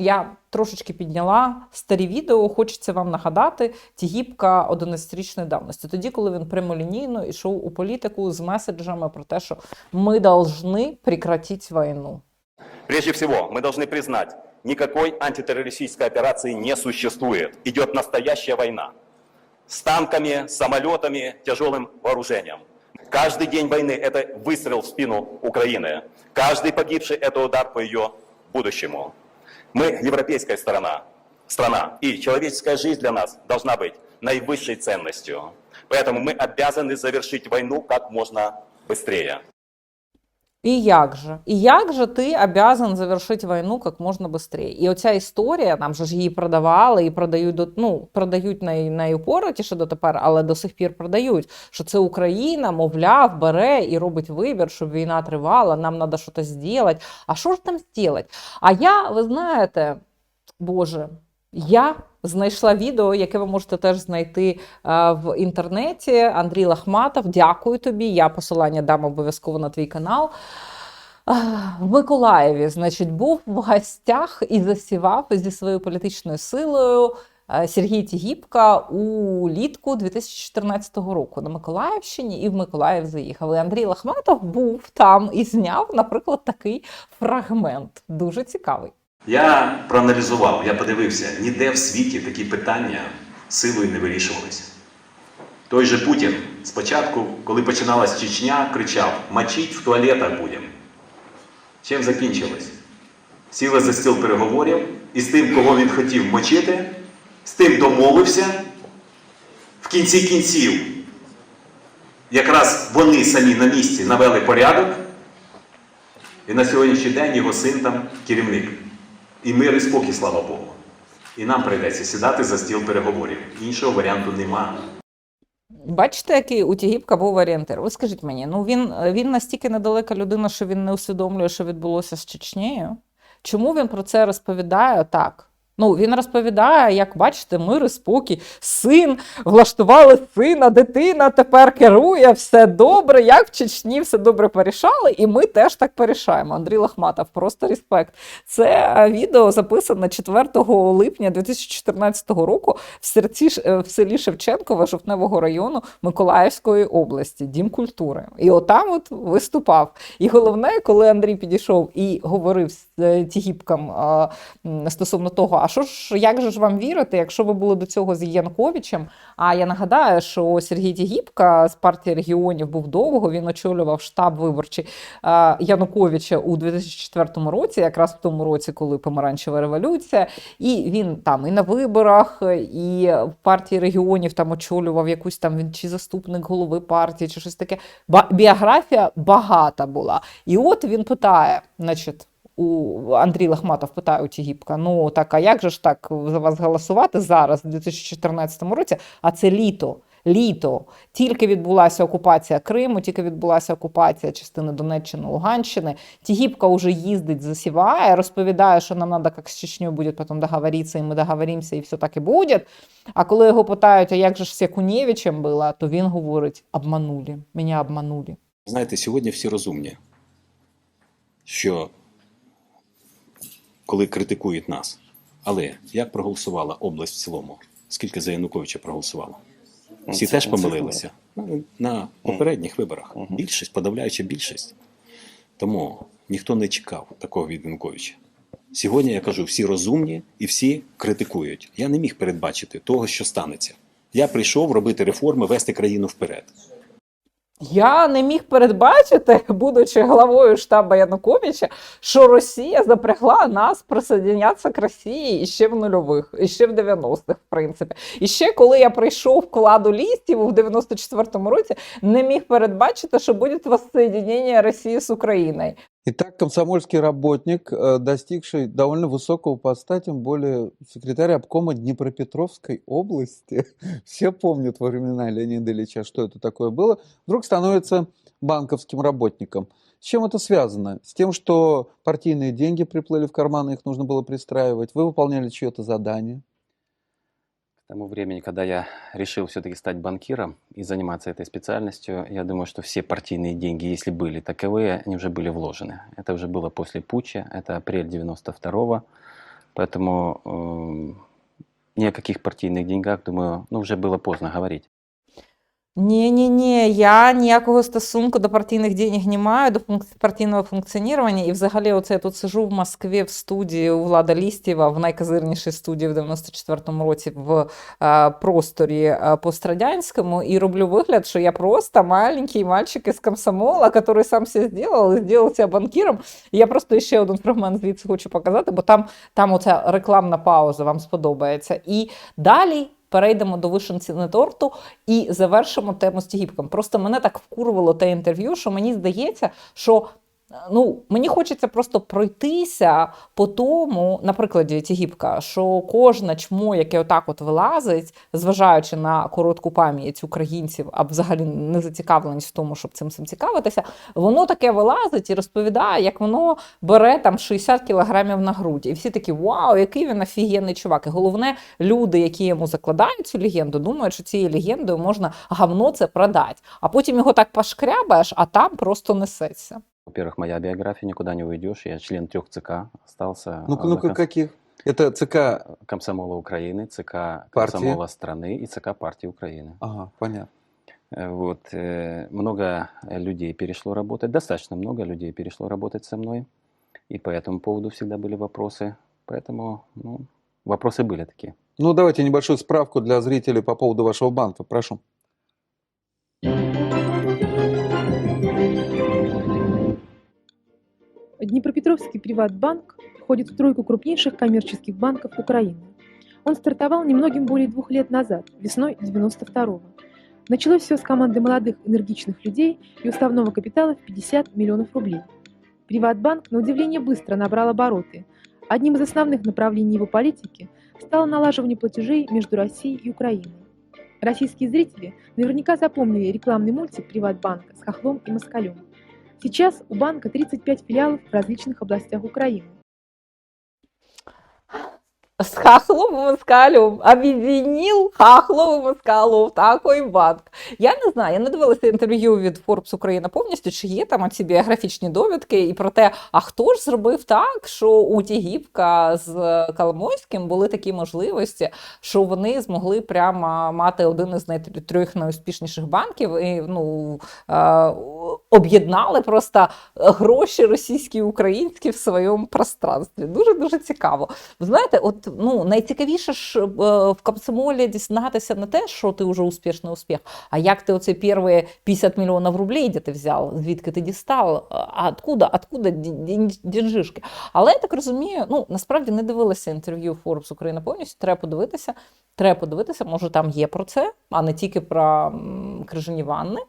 Я трошечки підняла старі відео. Хочеться вам нагадати Тігіпка 11-річної давності. Тоді, коли він прямолінійно йшов у політику з меседжами про те, що ми повинні прекратити війну. Прежде всего, мы должны признать, никакой антитеррористической операции не существует. Идет настоящая война. С танками, самолетами, тяжелым вооружением. Каждый день войны – это выстрел в спину Украины. Каждый погибший – это удар по ее будущему. Мы европейская сторона, страна, и человеческая жизнь для нас должна быть наивысшей ценностью. Поэтому мы обязаны завершить войну как можно быстрее. І як же? І як же ти обязан завершити війну як можна швидше? І оця історія, нам же ж її продавали і продають до ну, продають най, найупоротіше дотепер, але до сих пір продають. Що це Україна, мовляв, бере і робить вибір, щоб війна тривала, нам треба щось зробити. А що ж там зробити? А я, ви знаєте, Боже, я знайшла відео, яке ви можете теж знайти е, в інтернеті. Андрій Лахматов, дякую тобі. Я посилання дам обов'язково на твій канал. Е, В Миколаєві, значить, був в гостях і засівав зі своєю політичною силою е, Сергій Тігіпка у літку 2014 року на Миколаївщині і в Миколаїв заїхав. І Андрій Лахматов був там і зняв, наприклад, такий фрагмент. Дуже цікавий. Я проаналізував, я подивився, ніде в світі такі питання силою не вирішувалися. Той же Путін спочатку, коли починалась Чечня, кричав: мочить в туалетах будемо. Чим закінчилось? Сіли за стіл переговорів і з тим, кого він хотів мочити, з тим домовився. В кінці кінців, якраз вони самі на місці навели порядок, і на сьогоднішній день його син там керівник. І мир і спокій, слава Богу. І нам прийдеться сідати за стіл переговорів. Іншого варіанту нема. Бачите, який у Тігіпка був орієнтир? Ви скажіть мені, ну він, він настільки недалека людина, що він не усвідомлює, що відбулося з Чечнею. Чому він про це розповідає так? Ну, він розповідає, як бачите, мир і спокій, син, влаштували сина, дитина тепер керує, все добре, як в Чечні все добре порішали, і ми теж так порішаємо. Андрій Лахматов, просто респект. Це е, відео записане 4 липня 2014 року в, серці, е, в селі Шевченкове Жовтневого району Миколаївської області, Дім культури. І отам от виступав. І головне, коли Андрій підійшов і говорив з е, Тігіпком а, м, стосовно того, а що ж, як же ж вам вірити, якщо ви були до цього з Янковичем? А я нагадаю, що Сергій Тігіпка з партії регіонів був довго, він очолював штаб виборчий Януковича у 2004 році, якраз в тому році, коли помаранчева революція, і він там і на виборах, і в партії регіонів там очолював якусь там він чи заступник голови партії, чи щось таке. Біографія багата була. І от він питає, значить. У Андрій Лахматов питає у Тігіпка: ну так, а як же ж так за вас голосувати зараз, у 2014 році? А це літо. Літо тільки відбулася окупація Криму, тільки відбулася окупація частини Донеччини, Луганщини. Тігіпка вже їздить, засіває, розповідає, що нам треба, як з Чечнею буде потім договоритися, і ми договоримося, і все так і буде. А коли його питають, а як же ж з було, то він говорить: обманули, мене обманули. Знаєте, сьогодні всі розумні, що коли критикують нас. Але як проголосувала область в цілому? Скільки за Януковича проголосувало? Всі Це- теж помилилися Ну, на попередніх виборах. Більшість, подавляюча більшість. Тому ніхто не чекав такого від Януковича. Сьогодні я кажу, всі розумні і всі критикують. Я не міг передбачити того, що станеться. Я прийшов робити реформи, вести країну вперед. Я не міг передбачити, будучи главою штабу Януковича, що Росія запрягла нас присоединятися к Росії іще в нульових, іще в 90-х, в принципі. І ще коли я прийшов в ладу лістів у 94-му році, не міг передбачити, що буде воссоединення Росії з Україною. Итак, комсомольский работник, э, достигший довольно высокого по стать, тем более секретарь обкома Днепропетровской области, все помнят во времена Леонида Ильича, что это такое было, вдруг становится банковским работником. С чем это связано? С тем, что партийные деньги приплыли в карманы, их нужно было пристраивать, вы выполняли чье-то задание. Тому времени, когда я решил все-таки стать банкиром и заниматься этой специальностью, я думаю, что все партийные деньги, если были таковые, они уже были вложены. Это уже было после путча, это апрель 92 -го Поэтому эм, ни о каких партийных деньгах, думаю, ну, уже было поздно говорить. Ні, ні, ні, я ніякого стосунку до партійних денег не маю, до партійного функціонування. І взагалі, оце я тут сижу в Москві в студії у Влада Лістєва, в найказирнішій студії в 94-му році в е, просторі е, пострадянському, і роблю вигляд, що я просто маленький мальчик із комсомола, який сам все зробив і себе банкіром. І я просто ще один фрагмент звідси хочу показати, бо там, там оця рекламна пауза вам сподобається. І далі. Перейдемо до вишенці на торту і завершимо тему з Тігіпком. Просто мене так вкурвало те інтерв'ю, що мені здається, що ну, мені хочеться просто пройтися по тому, на прикладі Тігіпка, що кожне чмо, яке отак от вилазить, зважаючи на коротку пам'ять українців, а взагалі не зацікавленість в тому, щоб цим всім цікавитися, воно таке вилазить і розповідає, як воно бере там 60 кілограмів на груді. І всі такі, вау, який він офігенний чувак. І головне, люди, які йому закладають цю легенду, думають, що цією легендою можна гавно це продати. А потім його так пошкрябаєш, а там просто несеться. Во-первых, моя биография, никуда не уйдешь. Я член трех ЦК остался. Ну-ка, а, ну-ка, на каких? Это ЦК... кон- Комсомола Украины, ЦК Партии? Комсомола страны и ЦК партии Украины. Ага, понятно. Э, Вот, э, много людей перешло работать, достаточно много людей перешло работать со мной, и по этому поводу всегда были вопросы. Поэтому, ну, вопросы были такие. Ну, давайте небольшую справку для зрителей по поводу вашего банка. Прошу. Днепропетровский приватбанк входит в тройку крупнейших коммерческих банков Украины. Он стартовал немногим более двух лет назад, весной 92-го. Началось все с команды молодых энергичных людей и уставного капитала в 50 миллионов рублей. Приватбанк, на удивление, быстро набрал обороты. Одним из основных направлений его политики стало налаживание платежей между Россией и Украиной. Российские зрители наверняка запомнили рекламный мультик Приватбанка с Хохлом и Москалем. Сейчас у банка 35 филиалов в различных областях Украины. С Хахлом и Москалем об'єднав Хахлов і банк. Я не знаю, я не дивилася інтерв'ю від Forbes Україна повністю, чи є там ці біографічні довідки і про те, а хто ж зробив так, що у Тігіпка з Коломойським були такі можливості, що вони змогли прямо мати один із найтрьох найуспішніших банків і ну, е, об'єднали просто гроші російські і українські в своєму пространстві. Дуже дуже цікаво. Ви знаєте, от ну найцікавіше ж е, в комсомолі дізнатися не те, що ти вже успішний успіх, а як ти оці перші 50 мільйонів рублей, де ти взяв, звідки ти дістав, а откуда, откуда ді- ді- Але я так розумію, ну насправді не дивилася інтерв'ю Forbes Україна повністю. Треба подивитися. Треба подивитися, може там є про це, а не тільки про крижані ванни.